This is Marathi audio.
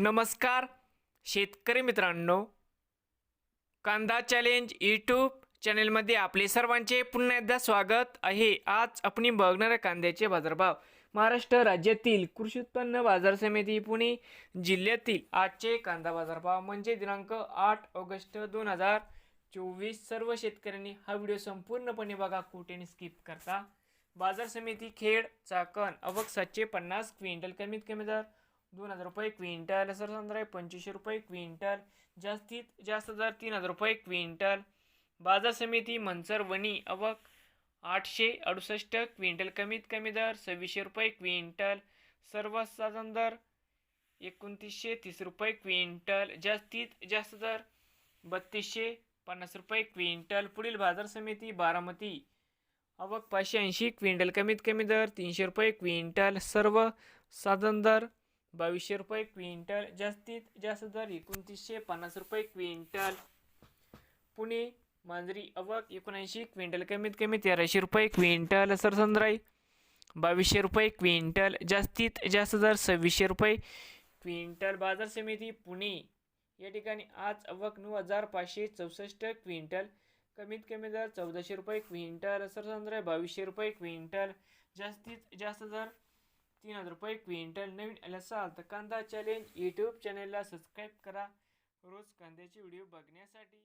नमस्कार शेतकरी मित्रांनो. कांदा चॅलेंज यूट्यूब चॅनेलमध्ये आपले सर्वांचे पुन्हा एकदा स्वागत आहे. आज आपण बघणार आहे कांद्याचे बाजारभाव. महाराष्ट्र राज्यातील कृषी उत्पन्न बाजार समिती पुणे जिल्ह्यातील आजचे कांदा बाजारभाव म्हणजे दिनांक आठ ऑगस्ट दोन हजार चोवीस. सर्व शेतकऱ्यांनी हा व्हिडिओ संपूर्णपणे बघा कुठेने स्किप करता. बाजार समिती खेड चाकण अवक सातशे पन्नास क्विंटल कमीत कमी दर दोन हजार रुपये क्विंटल सर संत्राय पंचवीसशे रुपये क्विंटल जास्तीत जास्त दर तीन हजार रुपये क्विंटल. बाजार समिती मनसर वणी अवक आठशे अडुसष्ट क्विंटल कमीत कमी दर सव्वीसशे रुपये क्विंटल. सर्वसाधारण दर एकोणतीसशे तीस रुपये क्विंटल. जास्तीत जास्त दर बत्तीसशे पन्नास रुपये क्विंटल. पुढील बाजार समिती बारामती अवक पाचशे ऐंशी क्विंटल कमीत कमी दर तीनशे रुपये क्विंटल. सर्व साधन दर बावीसशे रुपये क्विंटल जास्तीत जास्त दर एकोणतीसशे पन्नास रुपये क्विंटल. पुणे मांजरी अवक एकोणऐंशी क्विंटल कमीत कमी तेराशे रुपये क्विंटल सरसंद्राई बावीसशे रुपये क्विंटल जास्तीत जास्त दर सव्वीसशे रुपये क्विंटल. बाजार समिती पुणे. या ठिकाणी आज अवक नऊ हजार पाचशे चौसष्ट क्विंटल कमीत कमी दर चौदाशे रुपये क्विंटल सरसंद्राई बावीसशे रुपये क्विंटल जास्तीत जास्त दर तीन हजार रुपये क्विंटल नवीन आले असाल तर कांदा चॅलेंज यूट्यूब चॅनेलला सबस्क्राईब करा. रोज कांद्याचे व्हिडिओ बघण्यासाठी.